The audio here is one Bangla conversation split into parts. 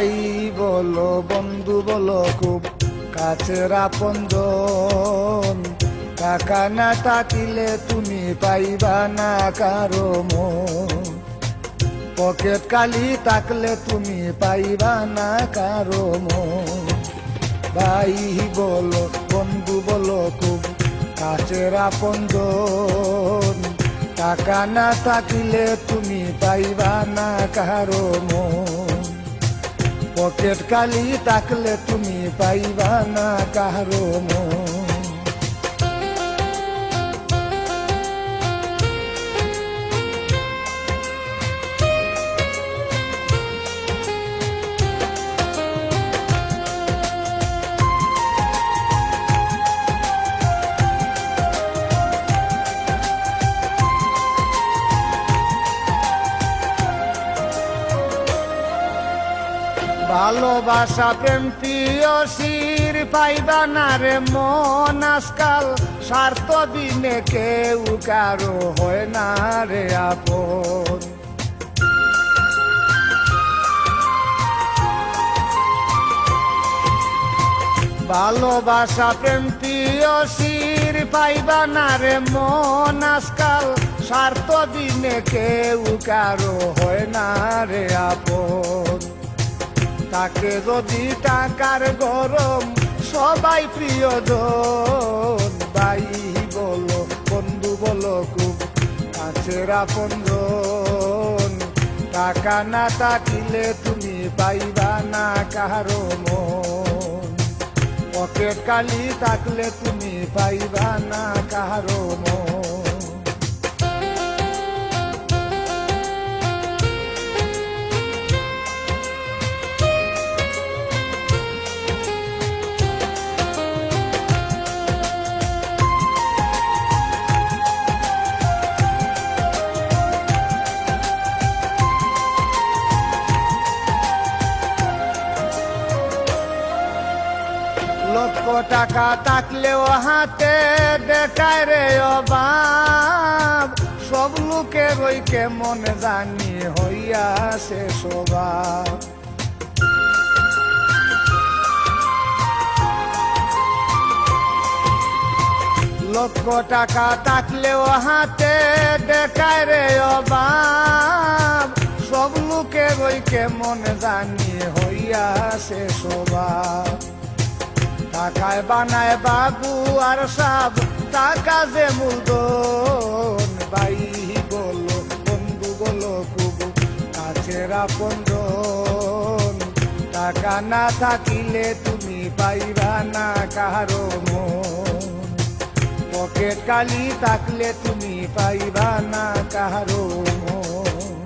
ভাই বলো, বন্ধু বলো, খুব কাছের আপনজন টাকা না থাকিলে তুমি পাইবা না কারও পকেট কালি থাকলে তুমি পাইবা না কারও ভাই বলো, বন্ধু বলো, খুব কাছের আপনজন টাকা না থাকিলে তুমি পাইবা না কারও মন। পকেট কালি থাকলে তুমি পাইবা না কাহারো মন ভালোবাসা প্রেম প্রিয়সির পাইবা না রে মন আজকাল? স্বার্থ দিনে কেউ কারও হয় না রে আপন ভালোবাসা প্রেম প্রিয়সির পাইবা না রে মন আজকাল? স্বার্থ দিনে কেউ কারও হয় না রে আপন তাকে যদি টাকার গরম, সবাই প্রিয়জন। ভাই বলো, বন্ধু বলো খুব কাছের টাকা না থাকিলে তুমি পাইবা না কারও মন। পকেট কালি থাকলে তুমি পাইবা না কারও লক্ষ টাকা থাকলেও হাতে দেখায় রে অভাব। সব লোকের ওই কেমন জানি হইয়াছে স্বভাব। লক্ষ টাকা থাকলেও হাতে দেখায় রে অভাব। সব লোকের ওই কেমন জানি হইয়াছে স্বভাব। টাকায় বানায় বাবু আর সব, টাকা যে মূলধন, ভাই বলো, বন্ধু বলো খুব কাছের টাকা না থাকিলে তুমি পাইবা না কারও মন। পকেট কালি থাকলে তুমি পাইবা না কারও মন।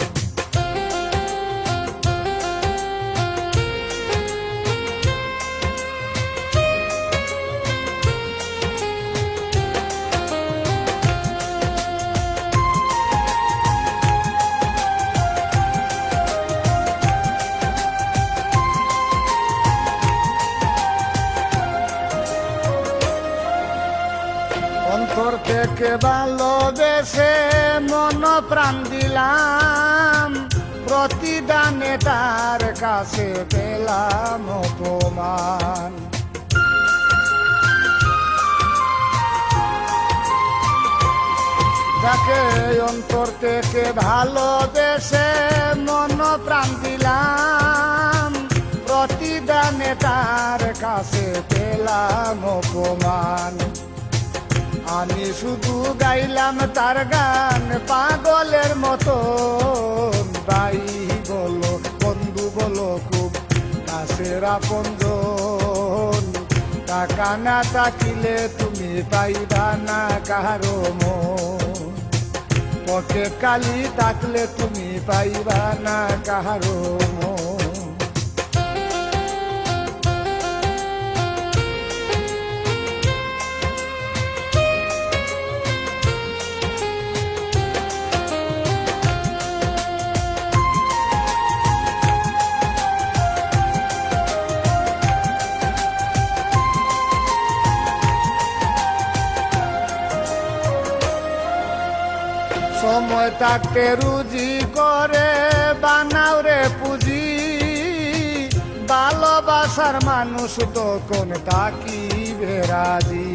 থেকে ভালোবেসে মন প্রাণ দিলাম। প্রতিদানে তার কাছে পেলাম অপমান। যাকে অন্তর থেকে ভালোবেসে মন প্রাণ দিলাম। প্রতিদানে তার কাছে পেলাম অপমান। আমি শুধু গাইলাম তার গান, পাগলের মতো। ভাই বলো, বন্ধু বলো খুব কাছের আপনজন। টাকা না থাকিলে তুমি পাইবা না কারও মন। কালি থাকলে তুমি পাইবা না কারও মন। সময় থাকতে রুজি করে, বানাও রে পুঁজি। ভালোবাসার মানুষ তখন তাকিবে রাজি।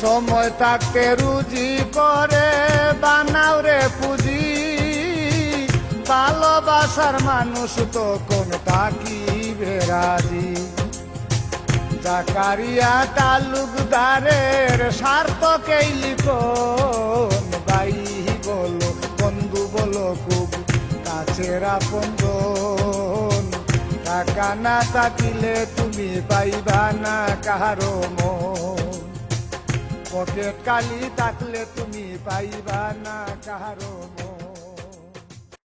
সময় থাকতে রুজি করে, বানাও রে পুঁজি। ভালোবাসার মানুষ তখন তাকিবে রাজি। জাকারিয়া তালুকদারের স্বার্থকেই লিখন ভাই বলো, বন্ধু বলো খুব কাছের আপন টাকা না থাকিলে তুমি পাইবা না কাহারো মন। পকেট কালি থাকলে তুমি পাইবা না কাহারো মন।